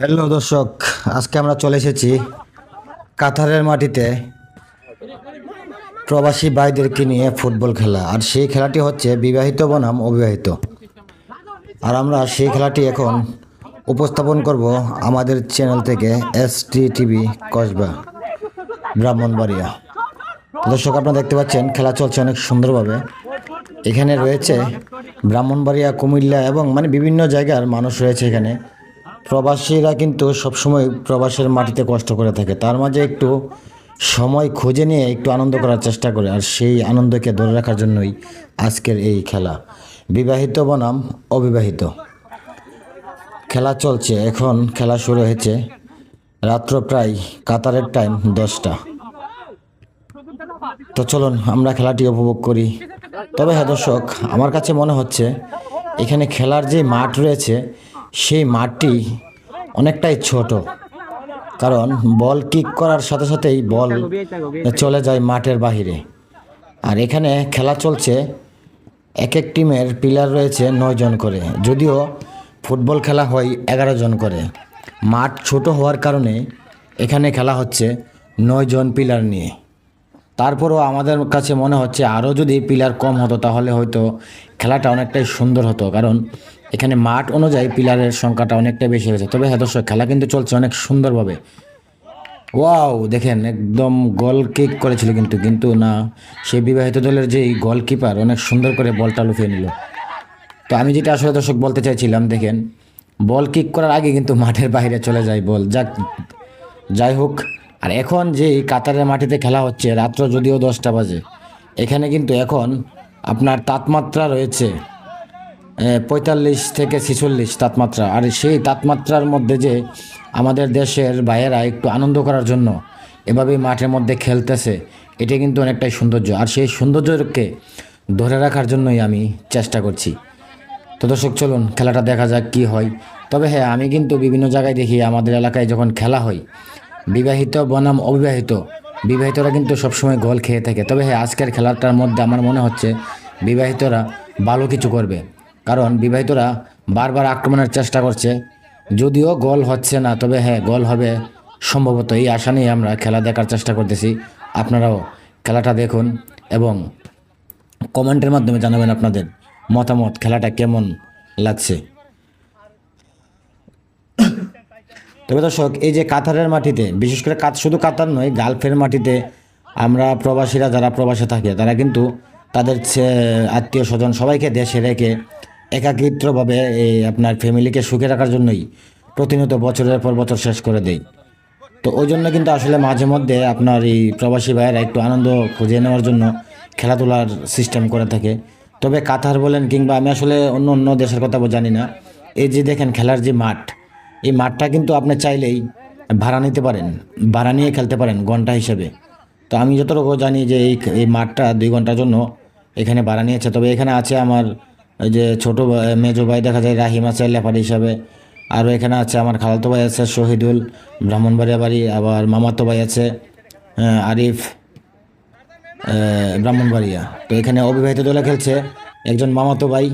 Hello দর্শক, আজকে আমরা চলে এসেছি কাতারের মাটিতে প্রবাসী ভাইদেরকে নিয়ে ফুটবল খেলা। আর সেই খেলাটি হচ্ছে বিবাহিত বনাম অবিবাহিত। আর আমরা সেই খেলাটি এখন উপস্থাপন করব আমাদের চ্যানেল থেকে S T TV Kasba, Brahmanbaria. দর্শক, আপনারা দেখতে পাচ্ছেন, খেলা চলছে অনেক সুন্দরভাবে। এখানে রয়েছে ব্রাহ্মণবাড়িয়া, কুমিল্লা এবং মানে বিভিন্ন জায়গার মানুষ রয়েছে এখানে। প্রবাসীরা কিন্তু সবসময় প্রবাসের মাটিতে কষ্ট করে থাকে। তার মাঝে একটু সময় খুঁজে নিয়ে একটু আনন্দ করার চেষ্টা করে, আর সেই আনন্দকে ধরে রাখার জন্যই আজকের এই খেলা। বিবাহিত বনাম অবিবাহিত। খেলা চলছে, এখন খেলা শুরু হয়েছে রাত্র প্রায় কাতারের টাইম দশটা। তো চলুন, আমরা খেলাটি উপভোগ করি। তবে হ্যাঁ দর্শক, আমার কাছে মনে হচ্ছে, এখানে খেলার যে মাঠ রয়েছে সেই মাঠটি অনেকটাই ছোট, কারণ বল কিক করার সাথে সাথেই বল চলে যায় মাঠের বাহিরে। আর এখানে খেলা চলছে এক এক টিমের প্লেয়ার রয়েছে জন করে, যদিও ফুটবল খেলা হয় এগারো জন করে। মাঠ ছোট হওয়ার কারণে এখানে খেলা হচ্ছে জন প্লেয়ার নিয়ে। তারপরও আমাদের কাছে মনে হচ্ছে আরও যদি প্লেয়ার কম হতো, তাহলে হয়তো খেলাটা অনেকটাই সুন্দর হতো, কারণ এখানে মাঠ অনুযায়ী পিলারের সংখ্যাটা অনেকটাই বেশি হয়েছে। তবে হ্যাঁ দর্শক, খেলা কিন্তু চলছে অনেক সুন্দরভাবে। ওয়াও, দেখেন একদম গোল কিক করেছিল কিন্তু কিন্তু না সেই বিবাহিত দলের যে গোলকিপার অনেক সুন্দর করে বলটা লুফিয়ে নিল। তো আমি যেটা আসলে দর্শক বলতে চাইছিলাম, দেখেন বল কিক করার আগে কিন্তু মাঠের বাইরে চলে যায় বল যাক, যাই হোক, আর এখন যে কাতারের মাটিতে খেলা হচ্ছে, রাত্র যদিও দশটা বাজে, এখানে কিন্তু এখন আপনার তাপমাত্রা রয়েছে পঁয়তাল্লিশ থেকে ছেচল্লিশ তাপমাত্রা। আর সেই তাপমাত্রার মধ্যে যে আমাদের দেশের ভাইয়েরা একটু আনন্দ করার জন্য এভাবেই মাঠের মধ্যে খেলতেছে, এটা কিন্তু অনেকটাই সৌন্দর্য। আর সেই সৌন্দর্যকে ধরে রাখার জন্যই আমি চেষ্টা করছি। তো দর্শক, চলুন খেলাটা দেখা যাক কি হয়। তবে হ্যাঁ আমি কিন্তু বিভিন্ন জায়গায় দেখি আমাদের এলাকায় যখন খেলা হয়, বিবাহিত বনাম অবিবাহিত, বিবাহিতরা কিন্তু সবসময় গোল খেয়ে থাকে। তবে হ্যাঁ আজকের খেলাটার মধ্যে আমার মনে হচ্ছে বিবাহিতরা ভালো কিছু করবে। কারণ বিবাহিতরা বারবার আক্রমণের চেষ্টা করছে। যদিও গোল হচ্ছে না, তবে হ্যাঁ গোল হবে। সম্ভবত এই আশা নিয়ে আমরা খেলা দেখার চেষ্টা করতেছি। আপনারাও খেলাটা দেখুন এবং কমেন্টের মাধ্যমে জানাবেন আপনাদের মতামত, খেলাটা কেমন লাগছে। তবে দর্শক, এই যে কাতারের মাটিতে, বিশেষ করে কাত শুধু কাতার নয়, গালফের মাটিতে আমরা প্রবাসীরা যারা প্রবাসে থাকে, তারা কিন্তু তাদের আত্মীয় স্বজন সবাইকে দেশে রেখে একাকিত্রভাবে এই আপনার ফ্যামিলিকে সুখে রাখার জন্যই প্রতিনিয়ত বছরের পর বছর শেষ করে দেয়। তো ওই জন্য কিন্তু আসলে মাঝে মধ্যে আপনার এই প্রবাসী ভাইয়েরা একটু আনন্দ খুঁজে নেওয়ার জন্য খেলাধুলার সিস্টেম করে থাকে। তবে কাতার বলেন কিংবা আমি আসলে অন্য অন্য দেশের কথা জানি না। এই যে দেখেন খেলার যে মাঠ, এই মাঠটা কিন্তু আপনি চাইলেই ভাড়া নিতে পারেন, ভাড়া নিয়ে খেলতে পারেন ঘণ্টা হিসেবে। তো আমি যতটুকু জানি যে এই এই মাঠটা দুই ঘণ্টার জন্য এখানে ভাড়া নিয়েছে। তবে এখানে আছে আমার ওই যে ছোটো মেজো ভাই দেখা যায়, রাহিম আছে লেফারি হিসাবে। আরও এখানে আছে আমার খালাতো ভাই আছে, শহীদুল, ব্রাহ্মণবাড়িয়া বাড়ি, আবার মামাতো ভাই আছে আরিফ ব্রাহ্মণবাড়িয়া। তো এখানে অবিবাহিত দলে খেলছে একজন মামাতো ভাই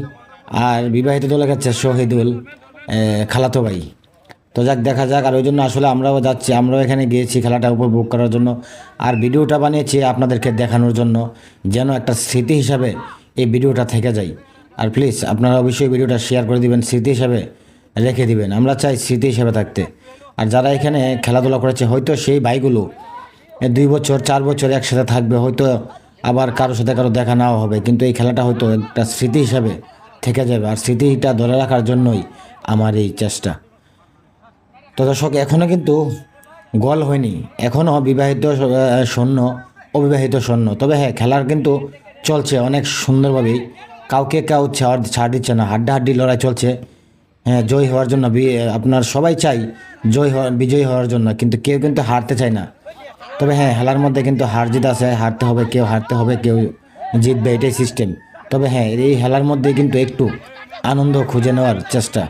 আর বিবাহিত দলে খেলছে শহীদুল খালাতো ভাই। তো যাক, দেখা যাক। আর ওই জন্য আসলে আমরাও যাচ্ছি, আমরাও এখানে গিয়েছি খেলাটা উপভোগ করার জন্য। আর ভিডিওটা বানিয়েছি আপনাদেরকে দেখানোর জন্য, যেন একটা স্মৃতি হিসাবে এই ভিডিওটা থেকে যায়। আর প্লিজ আপনারা অবশ্যই ভিডিওটা শেয়ার করে দিবেন, স্মৃতি হিসাবে রেখে দিবেন। আমরা চাই স্মৃতি হিসাবে থাকতে। আর যারা এখানে খেলাধুলা করেছে, হয়তো সেই ভাইগুলো দুই বছর, চার বছর একসাথে থাকবে, হয়তো আবার কারোর সাথে কারও দেখা নাও হবে। কিন্তু এই খেলাটা হয়তো একটা স্মৃতি হিসাবে থেকে যাবে। আর স্মৃতিটা ধরে রাখার জন্যই আমার এই চেষ্টা। তো দর্শক এখনও কিন্তু গোল হয়নি। এখনও বিবাহিত সৈন্য অবিবাহিত সৈন্য তবে হ্যাঁ খেলার কিন্তু চলছে অনেক সুন্দরভাবেই। কাউকে কাউ ছাড় ছাড় দিচ্ছে না, হাড্ডাহাড্ডি লড়াই চলছে। হ্যাঁ জয় হওয়ার জন্য আপনার সবাই চাই জয় বিজয়ী হওয়ার জন্য, কিন্তু কেউ কিন্তু হারতে চায় না। তবে হ্যাঁ খেলার মধ্যে কিন্তু হার জিত আছে, হারতে হবে, কেউ হারতে হবে, কেউ জিতবে, এটাই সিস্টেম তবে হ্যাঁ এই খেলার মধ্যে কিন্তু একটু আনন্দ খুঁজে নেওয়ার চেষ্টা।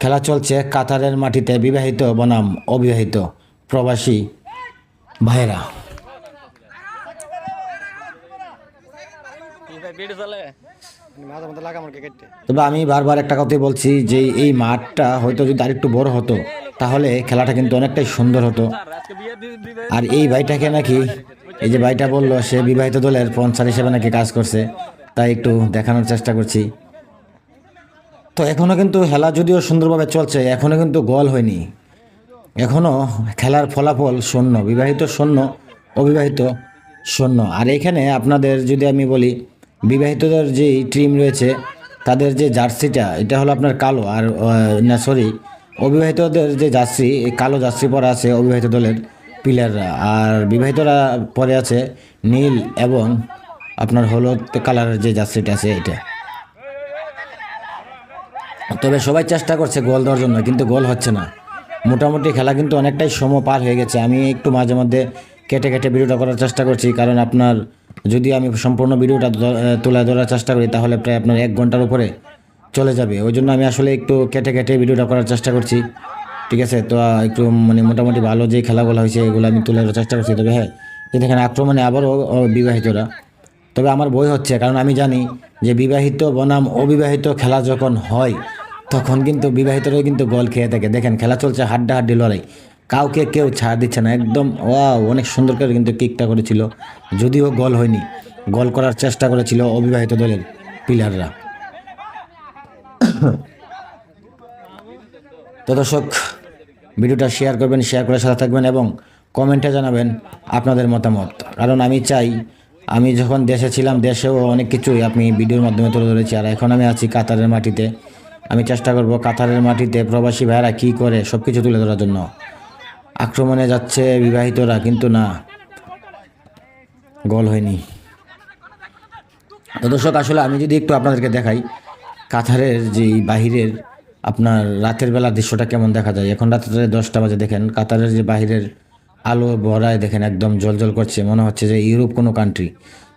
খেলা চলছে কাতারের মাটিতে বিবাহিত বনাম অবিবাহিত প্রবাসী ভাইয়েরা কি ভাই বেড চলে মাঝে মধ্যে লাগা আমার কেটে তবে আমি বারবার একটা কথাই বলছি যে এই মাঠটা হয়তো যদি আরেকটু বড় হতো তাহলে খেলাটা কিন্তু অনেকটাই সুন্দর হতো। আর এই ভাইটাকে নাকি এই যে ভাইটা বলল সে বিবাহিত দলের পঞ্চার হিসেবে নাকি কাজ করছে তাই একটু দেখানোর চেষ্টা করছি। তো এখনও কিন্তু খেলা যদিও সুন্দরভাবে চলছে এখনও কিন্তু গোল হয়নি। এখনও খেলার ফলাফল শূন্য বিবাহিত শূন্য অবিবাহিত শূন্য। আর এখানে আপনাদের যদি আমি বলি বিবাহিতদের যে টিম রয়েছে, তাদের যে জার্সিটা, এটা হলো আপনার কালো আর না সরি অবিবাহিতদের যে জার্সি, এই কালো জার্সি পরা আছে অবিবাহিত দলের প্লেয়াররা আর বিবাহিতরা পরে আছে নীল এবং আপনার হলুদ কালারের যে জার্সিটা আছে এটা। তবে সবাই চেষ্টা করছে গোল দেওয়ার জন্য, কিন্তু গোল হচ্ছে না। মোটামুটি খেলা কিন্তু অনেকটাই সম পার হয়ে গেছে। আমি একটু মাঝে মধ্যে কেটে কেটে ভিডিওটা করার চেষ্টা করছি, কারণ আপনার যদি আমি সম্পূর্ণ ভিডিওটা তুলে ধরার চেষ্টা করি, তাহলে প্রায় আপনার এক ঘণ্টার উপরে চলে যাবে। ওই জন্য আমি আসলে একটু কেটে কেটে ভিডিওটা করার চেষ্টা করছি। ঠিক আছে? তো একটু মানে মোটামুটি ভালো যে খেলাগুলো হয়েছে, এগুলো আমি তুলে ধরার চেষ্টা করছি। তবে হ্যাঁ যে দেখেন আক্রমণে আবারও বিবাহিতরা। তবে আমার বই হচ্ছে, কারণ আমি জানি যে বিবাহিত বনাম অবিবাহিত খেলা যখন হয়, তখন কিন্তু বিবাহিতরাও কিন্তু গোল খেয়ে থাকে। দেখেন, খেলা চলছে হাড্ডা হাড্ডি লড়াই। কাউকে কেউ ছাড় দিচ্ছে না। একদম, ওয়াও, অনেক সুন্দর করে কিন্তু কিকটা করেছিল। যদিও গোল হয়নি গোল করার চেষ্টা করেছিল অবিবাহিত দলের প্লেয়াররা তো দর্শক, ভিডিওটা শেয়ার করবেন শেয়ার করে সাথে থাকবেন এবং কমেন্টে জানাবেন আপনাদের মতামত। কারণ আমি চাই, আমি যখন দেশে ছিলাম, দেশেও অনেক কিছুই আপনি ভিডিওর মাধ্যমে তুলে ধরেছি। আর এখন আমি আছি কাতারের মাটিতে। আমি চেষ্টা করব কাতারের মাটিতে প্রবাসী ভাইয়েরা কী করে সব কিছু তুলে ধরার জন্য। আক্রমণে যাচ্ছে বিবাহিতরা, কিন্তু না, গোল হয়নি। তো দর্শক, আসলে আমি যদি একটু আপনাদেরকে দেখাই, কাতারের যে বাহিরের আপনার রাতের বেলা দৃশ্যটা কেমন দেখা যায়? এখন রাত্রে দশটা বাজে, দেখেন কাতারের যে বাহিরের আলো ভরায় দেখেন একদম জলজল করছে, মনে হচ্ছে যে ইউরোপ কোনো কান্ট্রি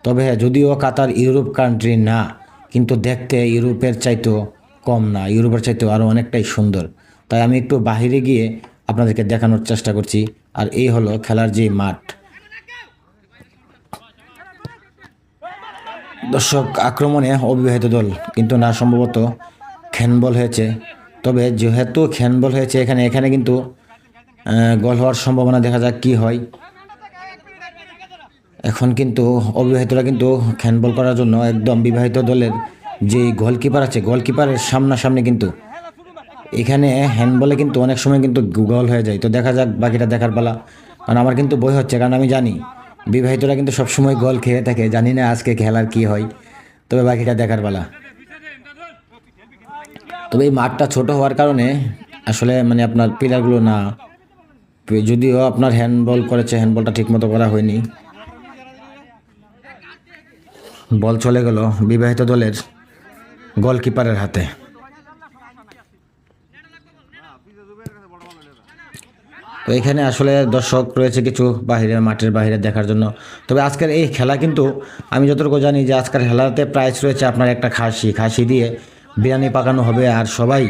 তবে হ্যাঁ যদিও কাতার ইউরোপ কান্ট্রি না, কিন্তু দেখতে ইউরোপের চাইতেও কম না, ইউরোপের চাইতেও আরও অনেকটাই সুন্দর। তাই আমি একটু বাহিরে গিয়ে আপনাদেরকে দেখানোর চেষ্টা করছি, আর এই হলো খেলার যে মাঠ। দর্শক, আক্রমণে অবিবাহিত দল, কিন্তু না, সম্ভবত খ্যানবল হয়েছে। তবে যেহেতু খ্যানবল হয়েছে এখানে এখানে কিন্তু গোল হওয়ার সম্ভাবনা দেখা যাক কি হয়। এখন কিন্তু অবিবাহিতরা কিন্তু খ্যানবল করার জন্য একদম বিবাহিত দলের যে গোলকিপার আছে, গোলকিপারের সামনাসামনি কিন্তু এখানে হ্যান্ডবলে কিন্তু অনেক সময় কিন্তু গুগল হয়ে যায়। তো দেখা যাক বাকিটা দেখার পালা। কারণ আমার কিন্তু বই হচ্ছে, কারণ আমি জানি, বিবাহিতরা কিন্তু সবসময় গল খেয়ে থাকে। জানি না আজকে খেলার কি হয়। তবে বাকিটা দেখার পালা। তবে এই মাঠটা ছোট হওয়ার কারণে আসলে মানে আপনার পিলারগুলো না। যদিও আপনার হ্যান্ডবল করেছে হ্যান্ডবলটা ঠিকমতো করা হয়নি। বল চলে গেল বিবাহিত দলের গোলকিপারের হাতে। তো এখানে আসলে দর্শক রয়েছে কিছু বাইরে মাঠের বাইরে দেখার জন্য। তবে আজকের এই খেলা কিন্তু আমি যতটুকু জানি যে আজকের খেলাতে প্রাইস রয়েছে আপনার একটা খাসি। খাসি দিয়ে বিরিয়ানি পাকানো হবে আর সবাই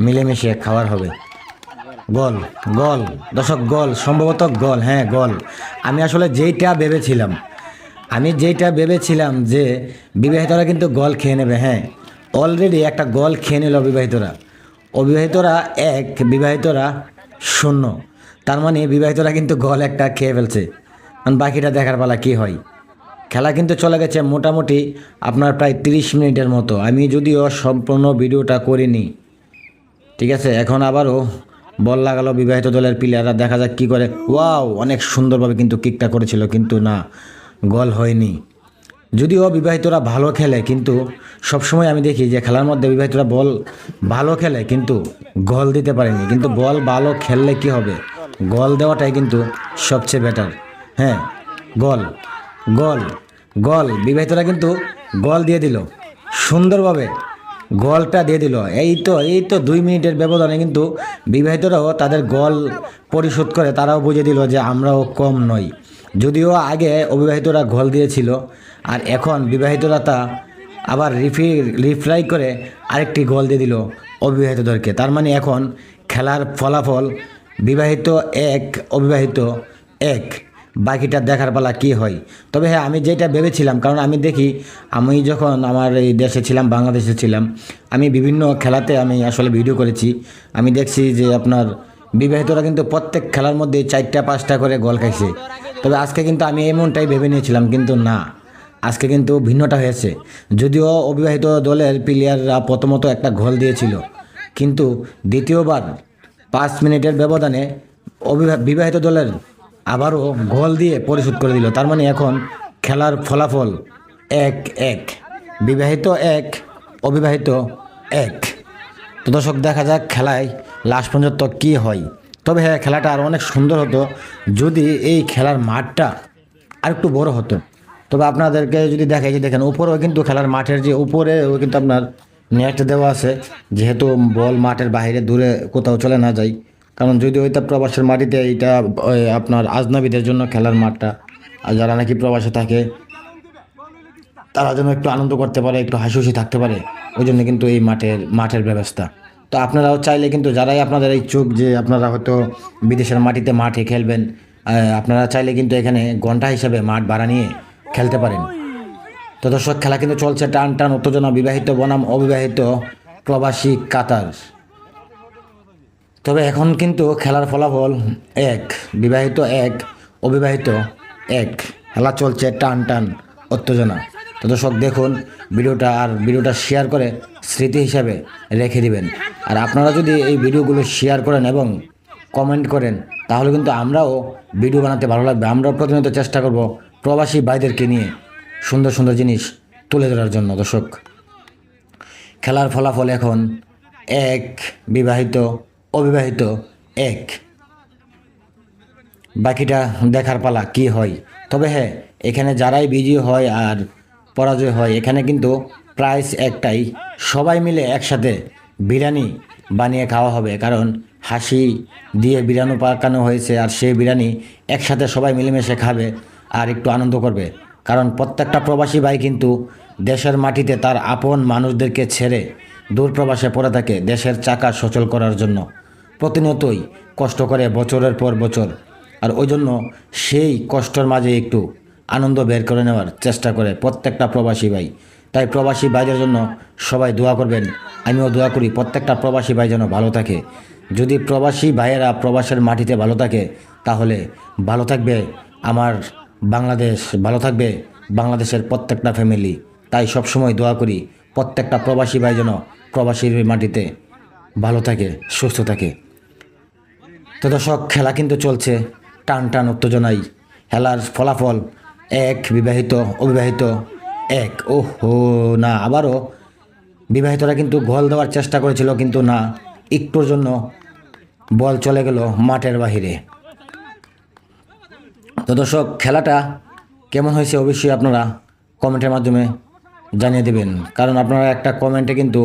মিলেমিশে খাওয়ার হবে। গল গল। দর্শক, গল। সম্ভবত গল। হ্যাঁ গল। আমি আসলে যেইটা ভেবেছিলাম, আমি যেইটা ভেবেছিলাম যে বিবাহিতরা কিন্তু গল খেয়ে নেবে। হ্যাঁ অলরেডি একটা গল খেয়ে নিল অবিবাহিতরা। অবিবাহিতরা এক, বিবাহিতরা শূন্য। তার মানে বিবাহিতরা কিন্তু গল একটা খেয়ে ফেলছে। কারণ বাকিটা দেখার পালা কী হয়? খেলা কিন্তু চলে গেছে মোটামুটি আপনার প্রায় তিরিশ মিনিটের মতো। আমি যদিও সম্পূর্ণ ভিডিওটা করিনি। ঠিক আছে, এখন আবারও বল লাগালো বিবাহিত দলের প্লেয়াররা দেখা যাক কী করে। ওয়াও, অনেক সুন্দরভাবে কিন্তু কিকটা করেছিল, কিন্তু না, গোল হয়নি। যদিও বিবাহিতরা ভালো খেলে, কিন্তু সবসময় আমি দেখি যে খেলার মধ্যে বিবাহিতরা বল ভালো খেলে, কিন্তু গোল দিতে পারেনি। কিন্তু বল ভালো খেললে কি হবে? গোল দেওয়াটাই কিন্তু সবচেয়ে বেটার হ্যাঁ গল গল গল। বিবাহিতরা কিন্তু গল দিয়ে দিল। সুন্দরভাবে গলটা দিয়ে দিল। এই তো এই তো দুই মিনিটের ব্যবধানে কিন্তু বিবাহিতরাও তাদের গল পরিশোধ করে তারাও বুঝে দিল যে আমরাও কম নই। যদিও আগে অবিবাহিতরা গল দিয়েছিল, আর এখন বিবাহিতরা তা আবার রিফি রিফ্রাই করে আরেকটি গল দিয়ে দিল অবিবাহিতদেরকে। তার মানে এখন খেলার ফলাফল বিবাহিত এক, অবিবাহিত এক। বাকিটা দেখার পালা কি হয়? তবে হ্যাঁ আমি যেটা ভেবেছিলাম, কারণ আমি দেখি, আমি যখন আমার এই দেশে ছিলাম, বাংলাদেশে ছিলাম, আমি বিভিন্ন খেলাতে আমি আসলে ভিডিও করেছি। আমি দেখছি যে আপনার বিবাহিতরা কিন্তু প্রত্যেক খেলার মধ্যে চারটা, পাঁচটা করে গোল খাইছে। তবে আজকে কিন্তু আমি এমনটাই ভেবে নিয়েছিলাম, কিন্তু না। আজকে কিন্তু ভিন্নটা হয়েছে। যদিও অবিবাহিত দলের প্লেয়াররা প্রথমত একটা গোল দিয়েছিল, কিন্তু দ্বিতীয়বার পাঁচ মিনিটের ব্যবধানে বিবাহিত দলের আবারও গোল দিয়ে পরিশোধ করে দিল। তার মানে এখন খেলার ফলাফল এক এক। বিবাহিত এক, অবিবাহিত এক। তো দর্শক, দেখা যাক খেলায় লাস্ট পর্যন্ত কী হয়। তবে হ্যাঁ খেলাটা আরও অনেক সুন্দর হতো যদি এই খেলার মাঠটা আর একটু বড় হতো। তবে আপনাদেরকে যদি দেখাই যে দেখেন, উপরেও কিন্তু খেলার মাঠের যে উপরে, ও কিন্তু আপনার নেট দেওয়া আছে, যেহেতু বল মাঠের বাইরে, দূরে কোথাও চলে না যায়। কারণ যদি ওইটা প্রবাসের মাটিতে এইটা আপনার আজনাবিদের জন্য খেলার মাঠটা, আর যারা নাকি প্রবাসে থাকে, তারা যেন একটু আনন্দ করতে পারে, একটু হাসি থাকতে পারে, ওই জন্য কিন্তু এই মাঠের মাঠের ব্যবস্থা। তো আপনারাও চাইলে কিন্তু, যারাই আপনাদের চোখ যে আপনারা হয়তো বিদেশের মাটিতে মাঠে খেলবেন আপনারা চাইলে কিন্তু এখানে ঘণ্টা হিসাবে মাঠ ভাড়া নিয়ে খেলতে পারেন। তো দর্শক, খেলা কিন্তু চলছে টান টান, উত্তেজনা, বিবাহিত বনাম, অবিবাহিত প্রবাসী কাতার। তবে এখন কিন্তু খেলার ফলাফল এক, বিবাহিত এক, অবিবাহিত এক। খেলা চলছে টান টান, উত্তেজনা। তো দর্শক, দেখুন, ভিডিওটা আর ভিডিওটা শেয়ার করে স্মৃতি হিসাবে রেখে দিবেন। আর আপনারা যদি এই ভিডিওগুলো শেয়ার করেন এবং কমেন্ট করেন, তাহলে কিন্তু আমরাও ভিডিও বানাতে ভালো লাগবে। আমরাও প্রতিনিয়ত চেষ্টা করব প্রবাসী ভাইদেরকে নিয়ে সুন্দর সুন্দর জিনিস তুলে ধরার জন্য, দর্শক। খেলার ফলাফল এখন এক, বিবাহিত, অবিবাহিত, এক। বাকিটা দেখার পালা কি হয়? তবে হ্যাঁ এখানে যারাই বিজয়ী হয় আর পরাজয় হয়, এখানে কিন্তু প্রাইস একটাই। সবাই মিলে একসাথে বিরিয়ানি বানিয়ে খাওয়া হবে, কারণ হাসি দিয়ে বিরিয়ানি পাকানো হয়েছে আর সেই বিরিয়ানি একসাথে সবাই মিলেমিশে খাবে আর একটু আনন্দ করবে। কারণ প্রত্যেকটা প্রবাসী ভাই কিন্তু দেশের মাটিতে তার আপন মানুষদেরকে ছেড়ে দূর প্রবাসে পড়ে থাকে দেশের চাকা সচল করার জন্য। প্রতিনিয়তই কষ্ট করে বছরের পর বছর। আর ওই জন্য সেই কষ্টের মাঝে একটু আনন্দ বের করে নেওয়ার চেষ্টা করে প্রত্যেকটা প্রবাসী ভাই। তাই প্রবাসী ভাইদের জন্য সবাই দোয়া করবেন। আমিও দোয়া করি প্রত্যেকটা প্রবাসী ভাই যেন ভালো থাকে। যদি প্রবাসী ভাইয়েরা প্রবাসের মাটিতে ভালো থাকে, তাহলে ভালো থাকবে আমার বাংলাদেশ ভালো থাকবে, বাংলাদেশের প্রত্যেকটা ফ্যামিলি তাই সবসময় দোয়া করি, প্রত্যেকটা প্রবাসী ভাই যেন প্রবাসীর মাটিতে ভালো থাকে, সুস্থ থাকে। তো দর্শক, খেলা কিন্তু চলছে, টান টান উত্তেজনাই খেলার ফলাফল এক, বিবাহিত, অবিবাহিত এক। ও হো না, আবারও বিবাহিতরা কিন্তু গোল দেওয়ার চেষ্টা করেছিল, কিন্তু না, একটুর জন্য বল চলে গেল মাঠের বাহিরে। তো দর্শক, খেলাটা কেমন হয়েছে অবশ্যই আপনারা কমেন্টের মাধ্যমে জানিয়ে দেবেন। কারণ আপনারা একটা কমেন্টে কিন্তু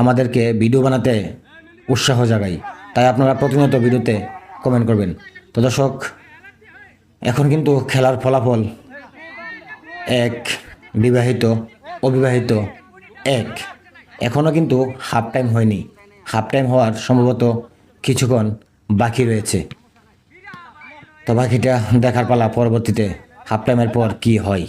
আমাদেরকে ভিডিও বানাতে উৎসাহ জাগায় তাই আপনারা প্রতিনিয়ত ভিডিওতে কমেন্ট করবেন। তো দর্শক, এখন কিন্তু খেলার ফলাফল এক, বিবাহিত, অবিবাহিত এক। এখনও কিন্তু হাফ টাইম হয়নি। হাফ টাইম হওয়ার সম্ভবত কিছুক্ষণ বাকি রয়েছে। তো বাকিটা দেখার পালা পরবর্তীতে হাফ টাইমের পর কি হয়?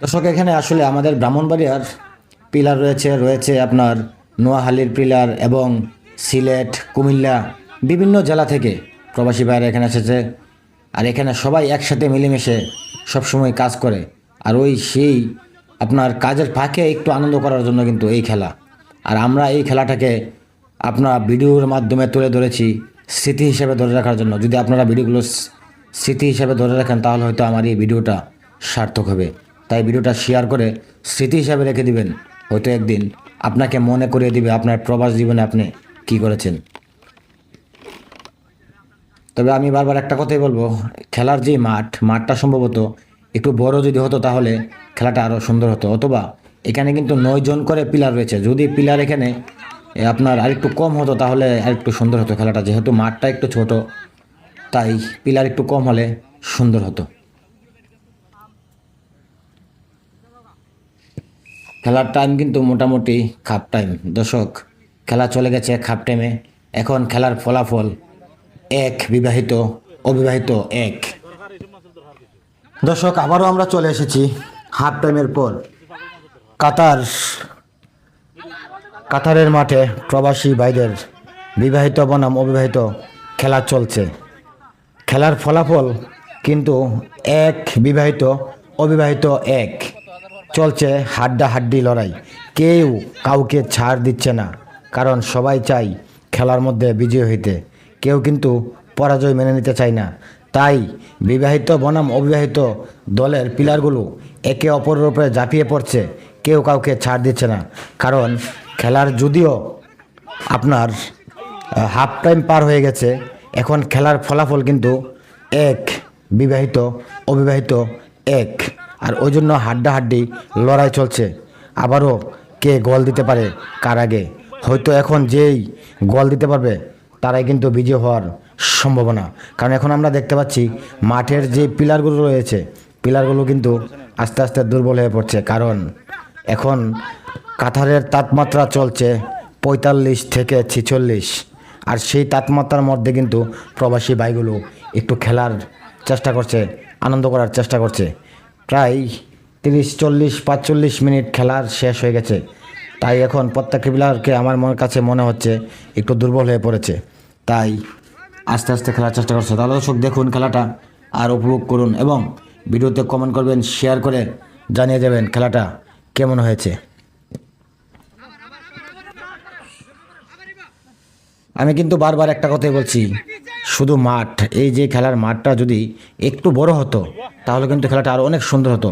দর্শক, এখানে আসলে আমাদের ব্রাহ্মণবাড়িয়ার পিলার রয়েছে রয়েছে আপনার নোয়াহালির পিলার এবং সিলেট, কুমিল্লা, বিভিন্ন জেলা থেকে প্রবাসী ভাইরা এখানে এসেছে। আর এখানে সবাই একসাথে মিলেমিশে সবসময় কাজ করে। আর ওই সেই আপনার কাজের ফাঁকে একটু আনন্দ করার জন্য কিন্তু এই খেলা। আর আমরা এই খেলাটাকে আপনার ভিডিওর মাধ্যমে তুলে ধরেছি, স্মৃতি হিসেবে ধরে রাখার জন্য। যদি আপনারা ভিডিওগুলো স্মৃতি হিসেবে ধরে রাখেন, তাহলে হয়তো আমার এই ভিডিওটা সার্থক হবে। তাই ভিডিওটা শেয়ার করে স্মৃতি হিসাবে রেখে দিবেন। হয়তো একদিন আপনাকে মনে করিয়ে দিবে আপনার প্রবাস জীবনে আপনি কি করেছেন। তবে আমি বারবার একটা কথাই বলব, খেলার যে মাঠ, মাঠটা সম্ভবত একটু বড় যদি হতো তাহলে খেলাটা আরও সুন্দর হতো। অথবা এখানে কিন্তু নয় জন করে পিলার রয়েছে। যদি পিলার এখানে আপনার আরেকটু কম হতো তাহলে আরেকটু সুন্দর হতো খেলাটা। যেহেতু মাঠটা একটু ছোট, তাই পিলার একটু কম হলে সুন্দর হতো। খেলার টাইম কিন্তু মোটামুটি খাপ টাইম দর্শক, খেলা চলে গেছে খাপ টাইমে এখন খেলার ফলাফল এক, বিবাহিত, অবিবাহিত এক। দর্শক, আবারও আমরা চলে এসেছি হাফ টাইমের পর। কাতার, কাতারের মাঠে প্রবাসী ভাইদের বিবাহিত বনাম অবিবাহিত খেলা চলছে। খেলার ফলাফল কিন্তু এক বিবাহিত, অবিবাহিত এক। চলছে হাড্ডাহাড্ডি লড়াই। কেউ কাউকে ছাড় দিচ্ছে না, কারণ সবাই চাই খেলার মধ্যে বিজয় হইতে। কেউ কিন্তু পরাজয় মেনে নিতে চায় না। তাই বিবাহিত বনাম অবিবাহিত দলের পিলারগুলো একে অপরের উপরে ঝাঁপিয়ে পড়ছে। কেউ কাউকে ছাড় দিচ্ছে না। কারণ খেলার যদিও আপনার হাফ টাইম পার হয়ে গেছে, এখন খেলার ফলাফল কিন্তু এক বিবাহিত, অবিবাহিত এক। আর ওই জন্য হাড্ডাহাড্ডি লড়াই চলছে। আবারও কে গোল দিতে পারে কার আগে? হয়তো এখন যেই গোল দিতে পারবে, তারাই কিন্তু বিজয় হওয়ার সম্ভাবনা। কারণ এখন আমরা দেখতে পাচ্ছি মাঠের যে পিলারগুলো রয়েছে, পিলারগুলো কিন্তু আস্তে আস্তে দুর্বল হয়ে পড়ছে। কারণ এখন কাঁথারের তাপমাত্রা চলছে পঁয়তাল্লিশ থেকে ছেচল্লিশ। আর সেই তাপমাত্রার মধ্যে কিন্তু প্রবাসী ভাইগুলো একটু খেলার চেষ্টা করছে, আনন্দ করার চেষ্টা করছে। প্রায় তিরিশ, চল্লিশ, পাঁচচল্লিশ মিনিট খেলার শেষ হয়ে গেছে। তাই এখন প্রত্যেকটা প্লেয়ারকে আমার কাছে মনে হচ্ছে একটু দুর্বল হয়ে পড়েছে। তাই আস্তে আস্তে খেলার চেষ্টা করছে। তাহলে দর্শক দেখুন খেলাটা আর উপভোগ করুন এবং ভিডিওতে কমেন্ট করবেন শেয়ার করে জানিয়ে যাবেন খেলাটা কেমন হয়েছে। আমি কিন্তু বারবার একটা কথাই বলছি, শুধু মাঠ, এই যে খেলার মাঠটা যদি একটু বড় হতো, তাহলে কিন্তু খেলাটা আরও অনেক সুন্দর হতো।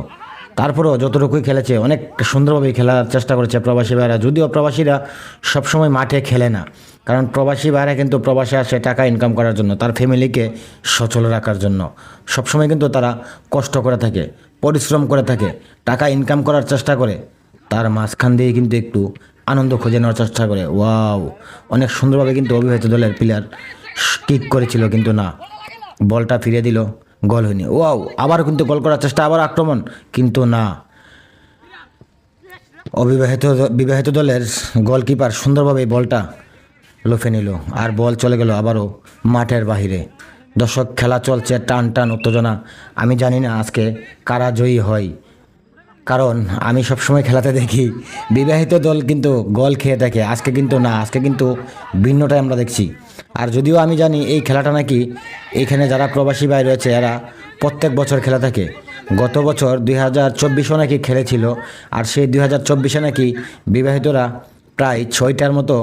তারপরেও যতটুকুই খেলেছে, অনেক সুন্দরভাবে খেলার চেষ্টা করেছে প্রবাসী ভাইরা যদিও প্রবাসীরা সবসময় মাঠে খেলে না কারণ প্রবাসী ভাইরা কিন্তু প্রবাসে আসে টাকা ইনকাম করার জন্য, তার ফ্যামিলিকে সচল রাখার জন্য। সবসময় কিন্তু তারা কষ্ট করে থাকে, পরিশ্রম করে থাকে, টাকা ইনকাম করার চেষ্টা করে। তার মাঝখান দিয়ে কিন্তু একটু আনন্দ খুঁজে নেওয়ার চেষ্টা করে। ওয়াও, অনেক সুন্দরভাবে কিন্তু অবিবাহিত দলের প্লেয়ার কিক করেছিল কিন্তু না। বলটা ফিরিয়ে দিল গোল হয়নি। ওয়াও, আবার কিন্তু গোল করার চেষ্টা, আবার আক্রমণ, কিন্তু না। অবিবাহিত, বিবাহিত দলের গোলকিপার সুন্দরভাবে বলটা লুফে নিল আর বল চলে গেল আবারও মাঠের বাহিরে। দর্শক, খেলা চলছে টান টান উত্তেজনা। আমি জানি না আজকে কারা জয়ী হয়। কারণ আমি সবসময় খেলাতে দেখি, বিবাহিত দল কিন্তু গোল খেয়ে থাকে আজকে কিন্তু না, আজকে কিন্তু ভিন্নটাই আমরা দেখছি। আর যদিও আমি জানি এই খেলাটা নাকি এইখানে যারা প্রবাসী ভাই রয়েছে, এরা প্রত্যেক বছর খেলা থাকে। গত বছর দুই হাজার চব্বিশও নাকি খেলেছিল, আর সেই দুই হাজার চব্বিশে নাকি বিবাহিতরা প্রায় ছয়টার মতো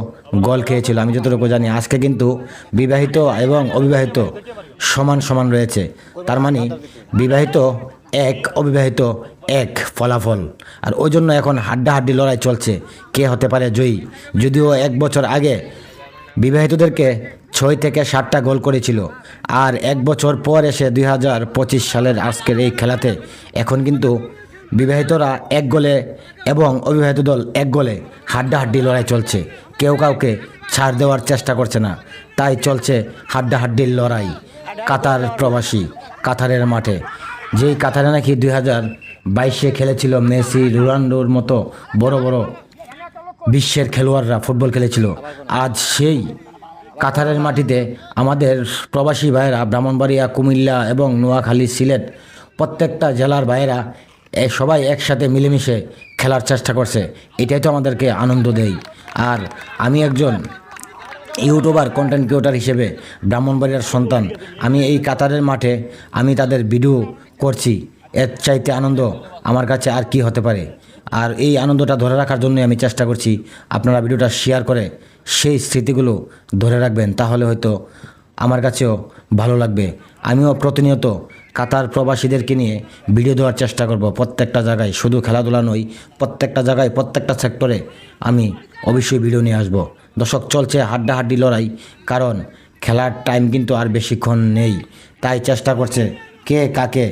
গোল খেয়েছিল, আমি যতটুকু জানি। আজকে কিন্তু বিবাহিত এবং অবিবাহিত সমান সমান রয়েছে। তার মানে বিবাহিত এক, অবিবাহিত এক ফলাফল। আর ওই জন্য এখন হাড্ডাহাড্ডি লড়াই চলছে, কে হতে পারে জয়ী। যদিও এক বছর আগে বিবাহিতদেরকে ছয় থেকে সাতটা গোল করেছিল, আর এক বছর পর এসে দুই হাজার পঁচিশ সালের আজকের এই খেলাতে এখন কিন্তু বিবাহিতরা এক গোলে এবং অবিবাহিত দল এক গোলে হাড্ডাহাড্ডি লড়াই চলছে। কেউ কাউকে ছাড় দেওয়ার চেষ্টা করছে না। তাই চলছে হাড্ডাহাড্ডির লড়াই। কাতার প্রবাসী কাতারের মাঠে। যেই কাতারে নাকি দুই হাজার বাইশে খেলেছিল মেসি রোনাল্ডোর মতো বড় বড় বিশ্বের খেলোয়াড়রা ফুটবল খেলেছিল। আজ সেই কাতারের মাটিতে আমাদের প্রবাসী ভাইয়েরা ব্রাহ্মণবাড়িয়া, কুমিল্লা এবং নোয়াখালী, সিলেট প্রত্যেকটা জেলার ভাইয়েরা সবাই একসাথে মিলেমিশে খেলার চেষ্টা করছে। এটাই তো আমাদেরকে আনন্দ দেয়। আর আমি একজন ইউটিউবার কন্টেন্ট ক্রিয়েটার হিসেবে ব্রাহ্মণবাড়িয়ার সন্তান। আমি এই কাতারের মাঠে আমি তাদের ভিডিও করছি। এর চাইতে আনন্দ আমার কাছে আর কি হতে পারে? আর এই আনন্দটা ধরে রাখার জন্যই আমি চেষ্টা করছি আপনারা ভিডিওটা শেয়ার করে সেই স্মৃতিগুলো ধরে রাখবেন। তাহলে হয়তো আমার কাছেও ভালো লাগবে। আমিও প্রতিনিয়ত কাতার প্রবাসীদেরকে নিয়ে ভিডিও দেওয়ার চেষ্টা করব। প্রত্যেকটা জায়গায়, শুধু খেলাধুলা নয়, প্রত্যেকটা জায়গায়, প্রত্যেকটা সেক্টরে আমি অবশ্যই ভিডিও নিয়ে আসব। দর্শক, চলছে হাড্ডাহাড্ডি লড়াই, কারণ খেলার টাইম কিন্তু আর বেশিক্ষণ নেই। তাই চেষ্টা করছে কে কাকে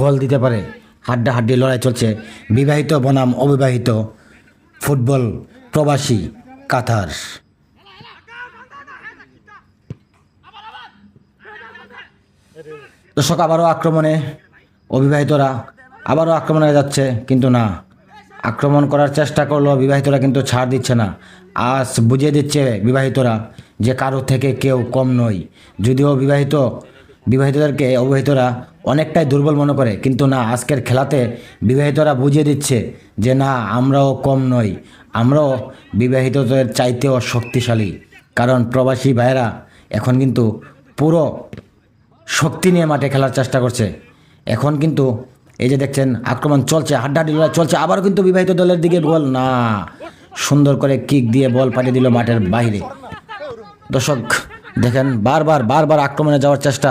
গোল দিতে পারে। হাড্ডাহাড্ডি লড়াই চলছে। বিবাহিত বনাম অবিবাহিত ফুটবল প্রবাসী কাতার। দর্শক, আবারও আক্রমণে অবিবাহিতরা আবারও আক্রমণে যাচ্ছে, কিন্তু না। আক্রমণ করার চেষ্টা করল বিবাহিতরা কিন্তু ছাড় দিচ্ছে না। আজ বুঝিয়ে দিচ্ছে বিবাহিতরা যে কারও থেকে কেউ কম নয়। যদিও বিবাহিত, বিবাহিতদেরকে অবিবাহিতরা অনেকটাই দুর্বল মনে করে, কিন্তু না, আজকের খেলাতে বিবাহিতরা বুঝিয়ে দিচ্ছে যে না, আমরাও কম নই। আমরাও বিবাহিতদের চাইতেও শক্তিশালী। কারণ প্রবাসী ভাইয়েরা এখন কিন্তু পুরো শক্তি নিয়ে মাঠে খেলার চেষ্টা করছে। এখন কিন্তু এই যে দেখছেন, আক্রমণ চলছে, হাড্ডাহাড্ডি লড়াই চলছে আবারও কিন্তু বিবাহিত দলের দিকে বল না, সুন্দর করে কিক দিয়ে বল পাঠিয়ে দিল মাঠের বাইরে। দর্শক, দেখেন, বারবার বারবার আক্রমণে যাওয়ার চেষ্টা।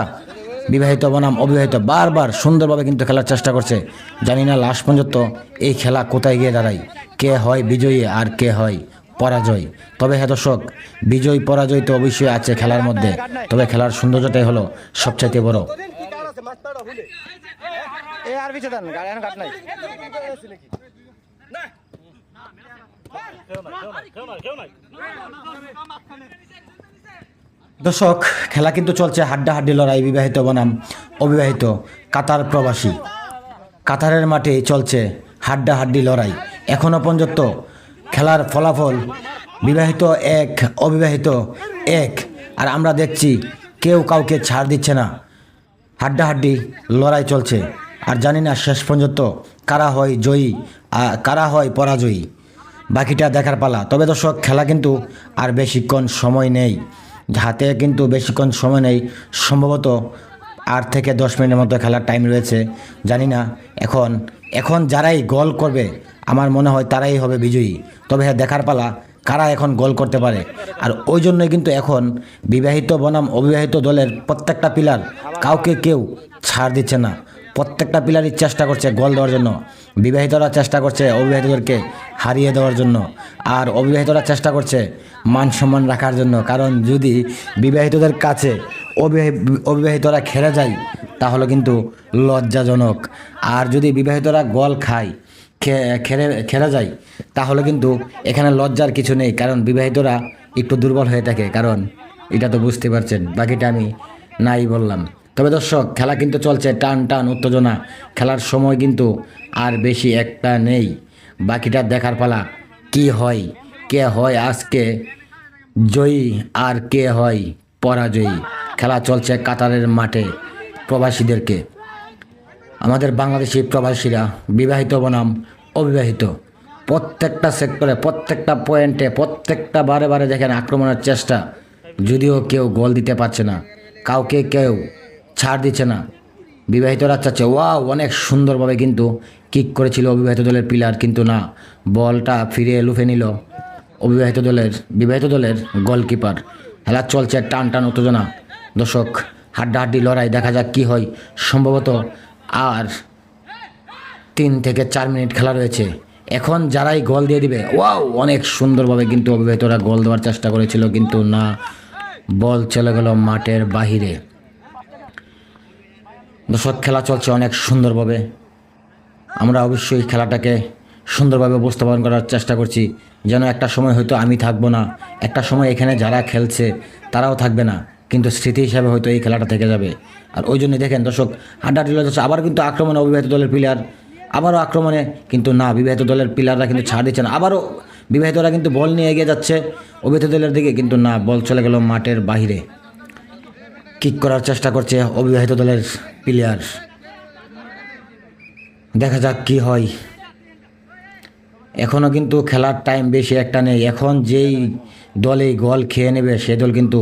বিবাহিত বনাম, অবিবাহিত বারবার সুন্দরভাবে কিন্তু খেলার চেষ্টা করছে। জানি না লাস্ট পর্যন্ত এই খেলা কোথায় গিয়ে দাঁড়ায়। কে হয় বিজয়ী আর কে হয় পরাজয়। তবে হ্যাঁ দর্শক বিজয় পরাজয় তো অবশ্যই আছে খেলার মধ্যে। তবে খেলার সৌন্দর্যটাই হলো সবচাইতে বড়। দর্শক খেলা কিন্তু চলছে হাড্ডাহাড্ডি লড়াই বিবাহিত বনাম অবিবাহিত কাতার প্রবাসী। কাতারের মাঠে চলছে হাড্ডাহাড্ডি লড়াই। এখনও পর্যন্ত খেলার ফলাফল বিবাহিত এক, অবিবাহিত এক। আর আমরা দেখছি কেউ কাউকে ছাড় দিচ্ছে না। হাড্ডাহাড্ডি লড়াই চলছে। আর জানি না শেষ পর্যন্ত কারা হয় জয়ী কারা হয় পরাজয়ী। বাকিটা দেখার পালা। তবে দর্শক, খেলা কিন্তু আর বেশিক্ষণ সময় নেই। হাতে কিন্তু বেশিক্ষণ সময় নেই। সম্ভবত আট থেকে দশ মিনিটের মতো খেলার টাইম রয়েছে। জানি না, এখন এখন যারাই গোল করবে, আমার মনে হয় তারাই হবে বিজয়ী। তবে হ্যাঁ দেখার পালা, কারা এখন গোল করতে পারে? আর ওই জন্যই কিন্তু এখন বিবাহিত বনাম অবিবাহিত দলের প্রত্যেকটা পিলার কাউকে কেউ ছাড় দিচ্ছে না। প্রত্যেকটা পিলারই চেষ্টা করছে গোল দেওয়ার জন্য। বিবাহিতরা চেষ্টা করছে অবিবাহিতদেরকে হারিয়ে দেওয়ার জন্য। আর অবিবাহিতরা চেষ্টা করছে মান সম্মান রাখার জন্য। কারণ যদি বিবাহিতদের কাছে অবিবাহি- অবিবাহিতরা খেলে যায়, তাহলে কিন্তু লজ্জাজনক। আর যদি বিবাহিতরা গল খায় খেলে, খেলা যায়, তাহলে কিন্তু এখানে লজ্জার কিছু নেই, কারণ বিবাহিতরা একটু দুর্বল হয়ে থাকে, কারণ এটা তো বুঝতে পারছেন, বাকিটা আমি নাই বললাম। তবে দর্শক, খেলা কিন্তু চলছে, টান টান, উত্তেজনা, খেলার সময় কিন্তু আর বেশি একটা নেই, বাকিটা দেখার পালা, কি হয়, কে হয়, আজকে জয়ী আর কে হয়, পরাজয়ী, খেলা চলছে কাতারের মাঠে প্রবাসীদেরকে। আমাদের বাংলাদেশি প্রবাসীরা বিবাহিত বনাম অবিবাহিত। প্রত্যেকটা সেক্টরে, প্রত্যেকটা পয়েন্টে, প্রত্যেকটা বারে বারে দেখেন আক্রমণের চেষ্টা। যদিও কেউ গোল দিতে পারছে না, কাউকে কেউ ছাড় দিচ্ছে না। বিবাহিতরা চাচ্ছে, ওয়াও, অনেক সুন্দরভাবে কিন্তু কিক করেছিল অবিবাহিত দলের পিলার। কিন্তু না, বলটা ফিরে লুফে নিল অবিবাহিত দলের, বিবাহিত দলের গোলকিপার। খেলা চলছে টান টান উত্তেজনা। দর্শক, হাড্ডাহাড্ডি লড়াই দেখা যাক কি হয়। সম্ভবত আর তিন থেকে চার মিনিট খেলা রয়েছে। এখন যারাই গোল দিয়ে দিবে, ওয়াও, অনেক সুন্দরভাবে কিন্তু অবিবাহিতরা গোল দেওয়ার চেষ্টা করেছিল, কিন্তু না, বল চলে গেল মাঠের বাহিরে। দর্শক, খেলা চলছে অনেক সুন্দরভাবে। আমরা অবশ্যই খেলাটাকে সুন্দরভাবে উপস্থাপন করার চেষ্টা করছি, যেন একটা সময় হয়তো আমি থাকব না, একটা সময় এখানে যারা খেলছে, তারাও থাকবে না। কিন্তু স্মৃতি হিসাবে হয়তো এই খেলাটা থেকে যাবে। আর ওই জন্যই দেখেন দর্শক টিলা যাচ্ছে আবার কিন্তু আক্রমণে অবিবাহিত দলের প্লেয়ার আবারও আক্রমণে কিন্তু না, বিবাহিত দলের প্লেয়াররা কিন্তু ছাড় দিচ্ছে না। আবারও বিবাহিতরা কিন্তু বল নিয়ে এগিয়ে যাচ্ছে, অবিবাহিত দলের দিকে কিন্তু না, বল চলে গেল মাঠের বাহিরে। কিক করার চেষ্টা করছে অবিবাহিত দলের প্লেয়ার দেখা যাক কি হয়। এখনও কিন্তু খেলার টাইম বেশি একটা নেই। এখন যেই দলে গোল খেয়ে নেবে, সে দল কিন্তু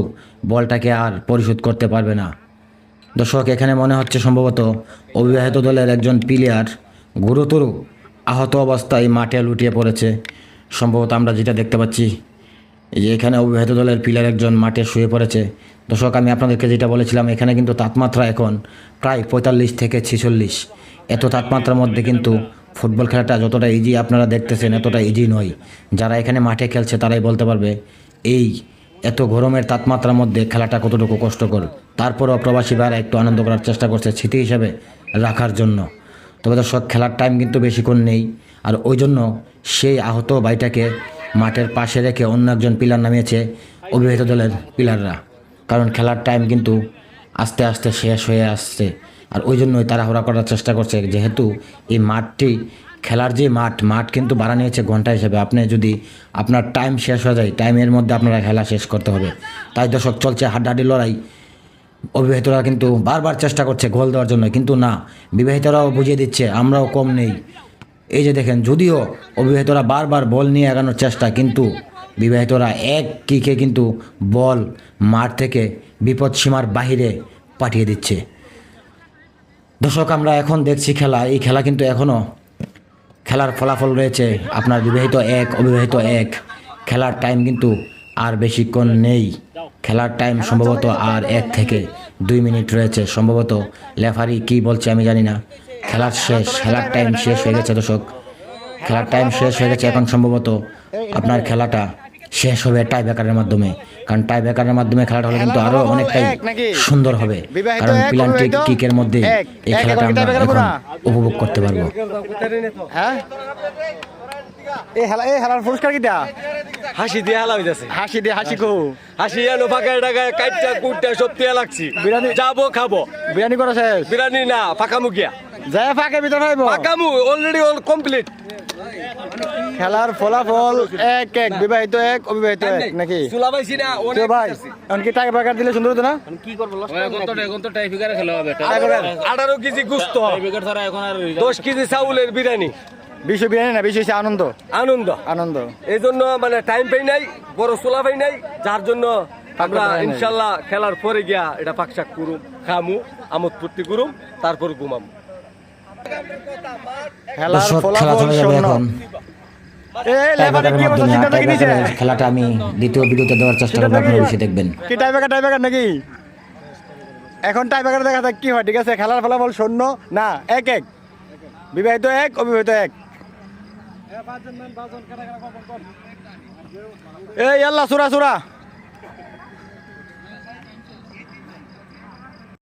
বলটাকে আর পরিশোধ করতে পারবে না। দর্শক, এখানে মনে হচ্ছে সম্ভবত অবিবাহিত দলের একজন প্লেয়ার গুরুতর আহত অবস্থায় মাঠে লুটিয়ে পড়েছে। সম্ভবত আমরা যেটা দেখতে পাচ্ছি, এই যে এখানে অবিবাহিত দলের প্লেয়ার একজন মাঠে শুয়ে পড়েছে। দর্শক, আমি আপনাদেরকে যেটা বলেছিলাম, এখানে কিন্তু তাপমাত্রা এখন প্রায় পঁয়তাল্লিশ থেকে ছেচল্লিশ। এত তাপমাত্রার মধ্যে কিন্তু ফুটবল খেলাটা যতটা ইজি আপনারা দেখতেছেন, এতটা ইজি নয়। যারা এখানে মাঠে খেলছে, তারাই বলতে পারবে, এই এত গরমের তাপমাত্রার মধ্যে খেলাটা কতটুকু কষ্টকর? তারপরেও প্রবাসী ভাইরা একটু আনন্দ করার চেষ্টা করছে স্মৃতি হিসাবে রাখার জন্য। তবে দর্শক, খেলার টাইম কিন্তু বেশিক্ষণ নেই। আর ওই জন্য সেই আহত ভাইটাকে মাঠের পাশে রেখে অন্য একজন পিলার নামিয়েছে অবিবাহিত দলের পিলাররা কারণ খেলার টাইম কিন্তু আস্তে আস্তে শেষ হয়ে আসছে। আর ওই জন্যই তারা তাড়াহুড়া করার চেষ্টা করছে। যেহেতু এই মাঠটি খেলার যে মাঠ মাঠ কিন্তু বাড়া নিয়েছে ঘণ্টা হিসেবে। আপনি যদি আপনার টাইম শেষ হয়ে যায় টাইমের মধ্যে আপনারা খেলা শেষ করতে হবে। তাই দর্শক, চলছে হাড্ডাহাড্ডি লড়াই। অবিবাহিতরা কিন্তু বারবার চেষ্টা করছে গোল দেওয়ার জন্য, কিন্তু না, বিবাহিতরাও বুঝিয়ে দিচ্ছে, আমরাও কম নেই। এই যে দেখেন, যদিও অবিবাহিতরা বারবার বল নিয়ে এগানোর চেষ্টা, কিন্তু বিবাহিতরা এক কিকে কিন্তু বল মাঠ থেকে বিপদ সীমার বাহিরে পাঠিয়ে দিচ্ছে। দর্শক, আমরা এখন দেখছি খেলা। এই খেলা কিন্তু এখনও খেলার ফলাফল রয়েছে। আপনার বিবাহিত এক, অবিবাহিত এক। খেলার টাইম কিন্তু আর বেশিক্ষণ নেই। খেলার টাইম সম্ভবত আর এক থেকে দুই মিনিট রয়েছে। সম্ভবত লেফারি কি বলছে আমি জানি না। খেলার শেষ, খেলার টাইম শেষ হয়ে গেছে দর্শক। খেলার টাইম শেষ হয়ে গেছে এখন সম্ভবত আপনার খেলাটা শেষ হবে টাই ব্রেকারের মাধ্যমে। কারণ টাই ব্রেকারের মাধ্যমে খেলাটা হলে কিন্তু আরও অনেকটাই সুন্দর হবে। কারণ প্লান্টিক কিকের মধ্যে এই খেলাটা আমরা এখন উপভোগ করতে পারব। হ্যাঁ? এই হেলা এই হেলার পুরস্কার কি দেয়া হাসি দিয়ে হালা হইতাছে। হাসি দিয়ে হাসি কো হাসি এনো ফাঁকা টাকায় কাইটটা কুটটা সব দিয়ে লাগছি। বিরিয়ানি- যাব খাব। বিরিয়ানি করা শেষ? বিরিয়ানি না ফাঁকা মুখিয়া যায় ফাঁকে ভিতরে ফাঁকা মু অলরেডি অল কমপ্লিট খেলার ফলাফল এক এক বিবাহিত এক অবিবাহিত এক নাকি? তো ভাই এমনকি টাকা ব্রেকার দিলে সুন্দর হতো না? আঠারো কেজি গুস্ত। দশ কেজি চাউলের বিরিয়ানি। বিশ্ব বিরিয়ানি না বিশ্ব আনন্দ। আনন্দ। আনন্দ। এই জন্য মানে টাইম পাই নাই বড় চুলা পাই নাই যার জন্য আমরা। ইনশাল্লাহ খেলার পরে গিয়া এটা পাকশাক করুম খামু আমোদ ফুর্তি করুম তারপর ঘুমামু। খেলাটা আমি দ্বিতীয় ভিডিওতে দেওয়ার চেষ্টা করব আপনারা? বেশি দেখবেন। কি টাই ব্রেকার টাই নাকি? এখন টাই ব্রেকার দেখা যাক কি হয় ঠিক আছে? খেলার ফলাফল শূন্য। না এক এক। বিবাহিত এক অবিবাহিত এক। এই আল্লাহ সুরা সুরা।